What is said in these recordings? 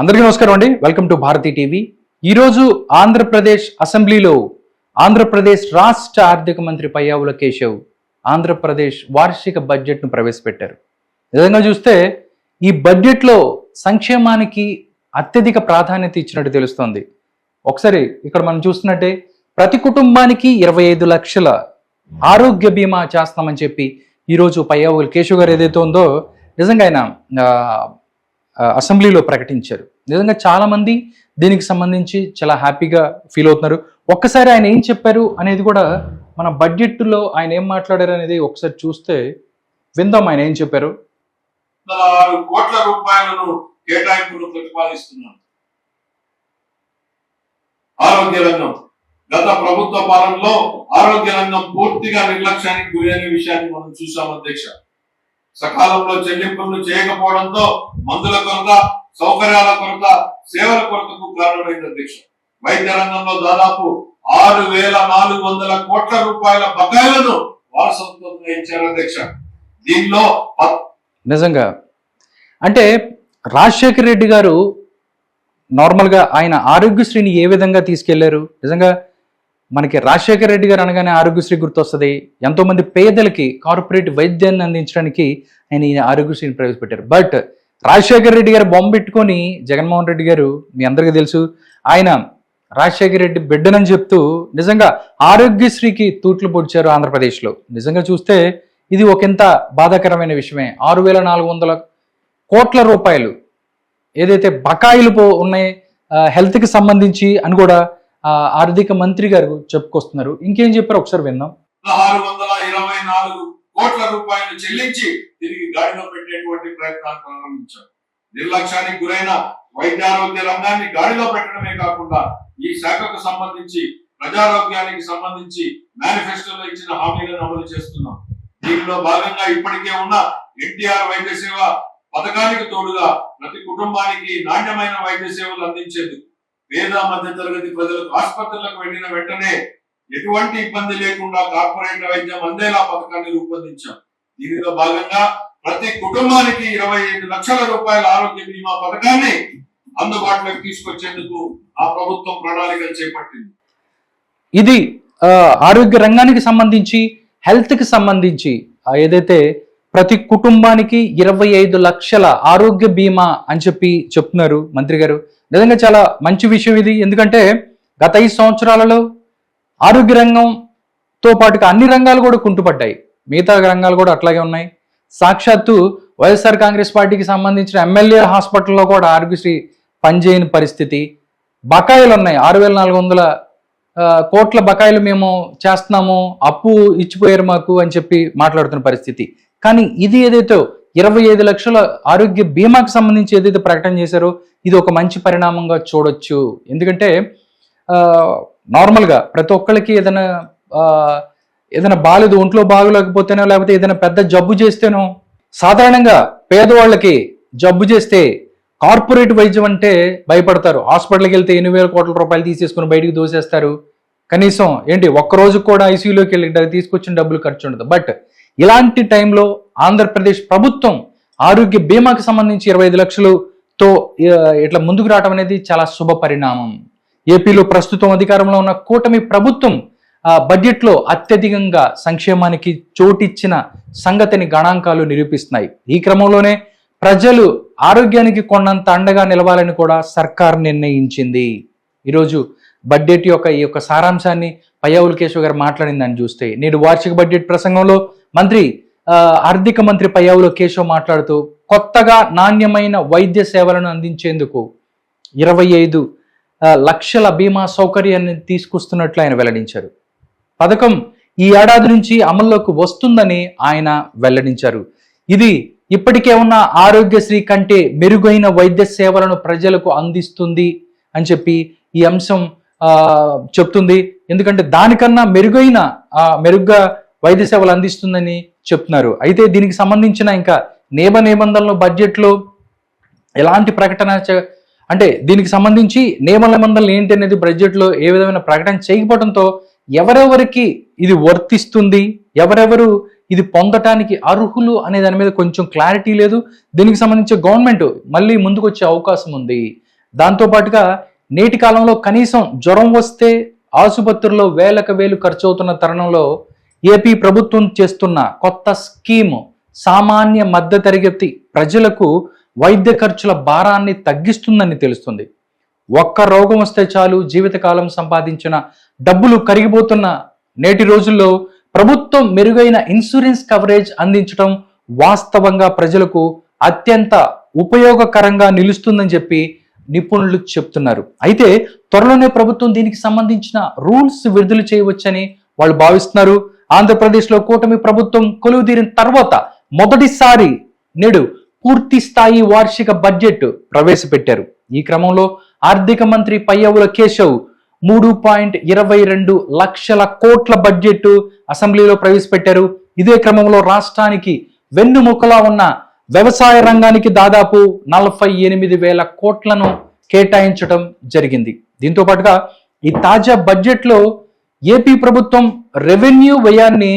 అందరికీ నమస్కారం అండి. Welcome to Bharathi TV. ఈరోజు ఆంధ్రప్రదేశ్ అసెంబ్లీలో ఆంధ్రప్రదేశ్ రాష్ట్ర ఆర్థిక మంత్రి పయ్యావుల కేశవ్ ఆంధ్రప్రదేశ్ వార్షిక బడ్జెట్ను ప్రవేశపెట్టారు. నిజంగా చూస్తే ఈ బడ్జెట్లో సంక్షేమానికి అత్యధిక ప్రాధాన్యత ఇచ్చినట్టు తెలుస్తోంది. ఒకసారి ఇక్కడ మనం చూస్తున్నట్టే ప్రతి కుటుంబానికి ఇరవై ఐదు లక్షల ఆరోగ్య బీమా చేస్తామని చెప్పి ఈరోజు పయ్యావుల కేశవ్ గారు ఏదైతే ఉందో నిజంగా ఆయన అసెంబ్లీలో ప్రకటించారు. నిజంగా చాలామంది దీనికి సంబంధించి చాలా హ్యాపీగా ఫీల్ అవుతున్నారు. ఒక్కసారి ఆయన ఏం చెప్పారు అనేది కూడా మన బడ్జెట్లో ఆయన ఏం మాట్లాడారు అనేది ఒకసారి చూస్తే విందాం ఆయన ఏం చెప్పారు. కోట్ల రూపాయలను కేటాయింపును ప్రతిపాదిస్తున్నాను ఆరోగ్య రంగం. గత ప్రభుత్వ పాలనలో ఆరోగ్య రంగం పూర్తిగా నిర్లక్ష్యానికి గురైన విషయాన్ని మనం చూసాం అధ్యక్ష. సకాలంలో చెల్లింపులను చేయకపోవడంతో మందుల కొరత సౌకర్యాల కొరత సేవల కొరతకు కారణమైంది అధ్యక్ష వైద్య రంగంలో దాదాపు ఆరు వేల నాలుగు వందల కోట్ల రూపాయల బకాయిలను వారసత్వంగా ఇచ్చారు అధ్యక్ష దీనిలో నిజంగా. అంటే రాజశేఖర రెడ్డి గారు నార్మల్గా ఆయన ఆరోగ్యశ్రీని ఏ విధంగా తీసుకెళ్ళారు? నిజంగా మనకి రాజశేఖర రెడ్డి గారు అనగానే ఆరోగ్యశ్రీ గుర్తొస్తుంది. ఎంతోమంది పేదలకి కార్పొరేట్ వైద్యాన్ని అందించడానికి ఆయన ఈ ఆరోగ్యశ్రీని ప్రవేశపెట్టారు. బట్ రాజశేఖర రెడ్డి గారు బొమ్మ పెట్టుకొని జగన్మోహన్ రెడ్డి గారు మీ అందరికీ తెలుసు ఆయన రాజశేఖర రెడ్డి బిడ్డనని చెప్తూ నిజంగా ఆరోగ్యశ్రీకి తూట్లు పొడిచారు ఆంధ్రప్రదేశ్లో. నిజంగా చూస్తే ఇది ఒకంత బాధాకరమైన విషయమే. ఆరు వేల నాలుగు వందల కోట్ల రూపాయలు ఏదైతే బకాయిలు పో ఉన్నాయి హెల్త్కి సంబంధించి అని కూడా ఆర్థిక మంత్రి గారు చెప్పుకొస్తున్నారు. ఇంకేం చెప్పారు ఒకసారి విందాం. పదహారు వందల ఇరవై నాలుగు కోట్ల రూపాయలు చెల్లించి తిరిగి గాడిలో పెట్టేటువంటి ప్రయత్నాలు ప్రారంభించారు. నిర్లక్ష్యానికి గురైన వైద్యారోగ్య రంగాన్ని గాడిలో పెట్టడమే కాకుండా ఈ శాఖకు సంబంధించి ప్రజారోగ్యానికి సంబంధించి మేనిఫెస్టోలో ఇచ్చిన హామీలను అమలు చేస్తున్నాం. దీనిలో భాగంగా ఇప్పటికే ఉన్న ఎన్టీఆర్ వైద్య సేవ పథకానికి తోడుగా ప్రతి కుటుంబానికి నాణ్యమైన వైద్య సేవలు అందించేందుకు పేద మధ్య తరగతి ప్రజలకు ఆసుపత్రులకు వెళ్ళిన వెంటనే ఎటువంటి ఇబ్బంది లేకుండా కార్పొరేట్ వైద్యం అందేలా పథకాన్ని రూపొందించాం. దీనిలో భాగంగా ప్రతి కుటుంబానికి ఇరవై ఐదు లక్షల రూపాయల ఆరోగ్య బీమా పథకాన్ని అందుబాటులోకి తీసుకొచ్చేందుకు ఆ ప్రభుత్వం ప్రణాళికలు చేపట్టింది. ఇది ఆరోగ్య రంగానికి సంబంధించి హెల్త్కి సంబంధించి ఏదైతే ప్రతి కుటుంబానికి ఇరవై ఐదు లక్షల ఆరోగ్య బీమా అని చెప్పి చెప్తున్నారు మంత్రి గారు. నిజంగా చాలా మంచి విషయం ఇది. ఎందుకంటే గత ఐదు సంవత్సరాలలో ఆరోగ్య రంగంతో పాటుగా అన్ని రంగాలు కూడా కుంటుపడ్డాయి. మిగతా రంగాలు కూడా అట్లాగే ఉన్నాయి. సాక్షాత్తు వైఎస్ఆర్ కాంగ్రెస్ పార్టీకి సంబంధించిన ఎమ్మెల్యే హాస్పిటల్లో కూడా ఆరోగ్యశ్రీ పనిచేయని పరిస్థితి. బకాయిలు ఉన్నాయి. ఆరు వేల నాలుగు వందల కోట్ల బకాయిలు మేము చేస్తున్నాము. అప్పు ఇచ్చిపోయారు మాకు అని చెప్పి మాట్లాడుతున్న పరిస్థితి. కానీ ఇది ఏదైతే ఇరవై ఐదు లక్షల ఆరోగ్య బీమాకి సంబంధించి ఏదైతే ప్రకటన చేశారో ఇది ఒక మంచి పరిణామంగా చూడొచ్చు. ఎందుకంటే నార్మల్గా ప్రతి ఒక్కరికి ఏదైనా ఏదైనా బాగాలేదు ఒంట్లో బాగలేకపోతేనో లేకపోతే ఏదైనా పెద్ద జబ్బు చేస్తేనో సాధారణంగా పేదవాళ్ళకి జబ్బు చేస్తే కార్పొరేట్ వైద్యం అంటే భయపడతారు. హాస్పిటల్కి వెళ్తే ఎన్ని వేల కోట్ల రూపాయలు తీసేసుకుని బయటికి దోసేస్తారు. కనీసం ఏంటి ఒక్క రోజు కూడా ఐసీయూలోకి వెళ్ళి తీసుకొచ్చిన డబ్బులు ఖర్చు ఉండదు. బట్ ఇలాంటి టైంలో ఆంధ్రప్రదేశ్ ప్రభుత్వం ఆరోగ్య బీమాకి సంబంధించి ఇరవై ఐదు లక్షలతో ఇట్లా ముందుకు రావడం అనేది చాలా శుభ పరిణామం. ఏపీలో ప్రస్తుతం అధికారంలో ఉన్న కూటమి ప్రభుత్వం బడ్జెట్లో అత్యధికంగా సంక్షేమానికి చోటిచ్చిన సంగతిని గణాంకాలు నిరూపిస్తున్నాయి. ఈ క్రమంలోనే ప్రజలు ఆరోగ్యానికి కొన్నంత అండగా నిలవాలని కూడా సర్కార్ నిర్ణయించింది. ఈరోజు బడ్జెట్ యొక్క ఈ యొక్క సారాంశాన్ని పయ్యావుల కేశవ్ గారు మాట్లాడిందని చూస్తే నేడు వార్షిక బడ్జెట్ ప్రసంగంలో మంత్రి ఆర్థిక మంత్రి పయ్యావుల కేశవ్ మాట్లాడుతూ కొత్తగా నాణ్యమైన వైద్య సేవలను అందించేందుకు ఇరవై ఐదు లక్షల బీమా సౌకర్యాన్ని తీసుకొస్తున్నట్లు ఆయన వెల్లడించారు. పథకం ఈ ఏడాది నుంచి అమల్లోకి వస్తుందని ఆయన వెల్లడించారు. ఇది ఇప్పటికే ఉన్న ఆరోగ్యశ్రీ కంటే మెరుగైన వైద్య సేవలను ప్రజలకు అందిస్తుంది అని చెప్పి ఈ అంశం చెప్తుంది. ఎందుకంటే దానికన్నా మెరుగైన మెరుగ్గా వైద్య సేవలు అందిస్తుందని చెప్తున్నారు. అయితే దీనికి సంబంధించిన ఇంకా నియమ నిబంధనలు బడ్జెట్లో ఎలాంటి ప్రకటన అంటే దీనికి సంబంధించి నియమ నిబంధనలు ఏంటి అనేది బడ్జెట్లో ఏ విధమైన ప్రకటన చేయకపోవడంతో ఎవరెవరికి ఇది వర్తిస్తుంది ఎవరెవరు ఇది పొందటానికి అర్హులు అనే దాని మీద కొంచెం క్లారిటీ లేదు. దీనికి సంబంధించి గవర్నమెంట్ మళ్ళీ ముందుకు వచ్చే అవకాశం ఉంది. దాంతో పాటుగా నేటి కాలంలో కనీసం జ్వరం వస్తే ఆసుపత్రుల్లో వేలకు వేలు ఖర్చు అవుతున్న తరుణంలో ఏపీ ప్రభుత్వం చేస్తున్న కొత్త స్కీమ్ సామాన్య మధ్యతరగతి ప్రజలకు వైద్య ఖర్చుల భారాన్ని తగ్గిస్తుందని తెలుస్తుంది. ఒక్క రోగం వస్తే చాలు జీవితకాలం సంపాదించిన డబ్బులు కరిగిపోతున్న నేటి రోజుల్లో ప్రభుత్వం మెరుగైన ఇన్సూరెన్స్ కవరేజ్ అందించడం వాస్తవంగా ప్రజలకు అత్యంత ఉపయోగకరంగా నిలుస్తుందని చెప్పి నిపుణులు చెప్తున్నారు. అయితే త్వరలోనే ప్రభుత్వం దీనికి సంబంధించిన రూల్స్ విడుదల చేయవచ్చని వాళ్ళు భావిస్తున్నారు. ఆంధ్రప్రదేశ్లో కూటమి ప్రభుత్వం కొలువుదీరిన తర్వాత మొదటిసారి నేడు పూర్తి స్థాయి వార్షిక బడ్జెట్ ప్రవేశపెట్టారు. ఈ క్రమంలో ఆర్థిక మంత్రి పయ్యవుల కేశవ్ మూడు పాయింట్ ఇరవై రెండు లక్షల కోట్ల బడ్జెట్ అసెంబ్లీలో ప్రవేశపెట్టారు. ఇదే క్రమంలో రాష్ట్రానికి వెన్నుముకలా ఉన్న వ్యవసాయ రంగానికి దాదాపు నలభై ఎనిమిది వేల కోట్లను కేటాయించడం జరిగింది. దీంతో పాటుగా ఈ తాజా బడ్జెట్లో ఏపీ ప్రభుత్వం రెవెన్యూ వ్యయాన్ని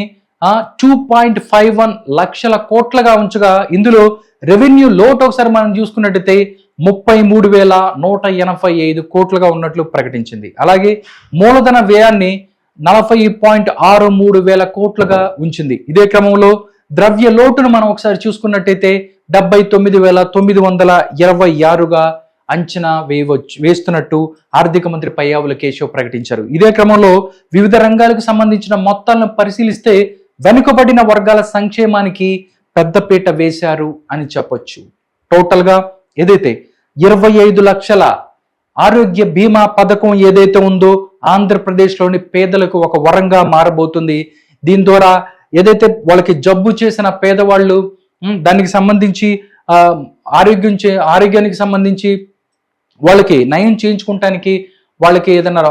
టూ పాయింట్ ఫైవ్ వన్ లక్షల కోట్లుగా ఉంచగా ఇందులో రెవెన్యూ లోటు ఒకసారి మనం చూసుకున్నట్టయితే ముప్పై మూడు వేల నూట ఎనభై ఐదు కోట్లుగా ఉన్నట్లు ప్రకటించింది. అలాగే మూలధన వ్యయాన్ని నలభై పాయింట్ ఆరు మూడు వేల కోట్లుగా ఉంచింది. ఇదే క్రమంలో ద్రవ్య లోటును మనం ఒకసారి చూసుకున్నట్టయితే డెబ్బై తొమ్మిది వేల తొమ్మిది వందల ఇరవై ఆరుగా అంచనా వేయవచ్చు వేస్తున్నట్టు ఆర్థిక మంత్రి పయ్యావుల కేశవ్ ప్రకటించారు. ఇదే క్రమంలో వివిధ రంగాలకు సంబంధించిన మొత్తాలను పరిశీలిస్తే వెనుకబడిన వర్గాల సంక్షేమానికి పెద్దపీట వేశారు అని చెప్పొచ్చు. టోటల్గా ఏదైతే ఇరవై ఐదు లక్షల ఆరోగ్య బీమా పథకం ఏదైతే ఉందో ఆంధ్రప్రదేశ్లోని పేదలకు ఒక వరంగా మారబోతుంది. దీని ద్వారా ఏదైతే వాళ్ళకి జబ్బు చేసిన పేదవాళ్ళు దానికి సంబంధించి ఆరోగ్యం చే ఆరోగ్యానికి సంబంధించి వాళ్ళకి నయం చేయించుకుంటానికి వాళ్ళకి ఏదైనా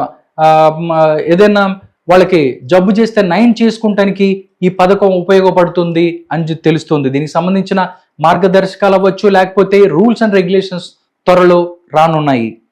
ఏదైనా వాళ్ళకి జబ్బు చేస్తే నయం చేసుకుంటానికి ఈ పథకం ఉపయోగపడుతుంది అని తెలుస్తుంది. దీనికి సంబంధించిన మార్గదర్శకాలు అవ్వచ్చు లేకపోతే రూల్స్ అండ్ రెగ్యులేషన్స్ త్వరలో రానున్నాయి.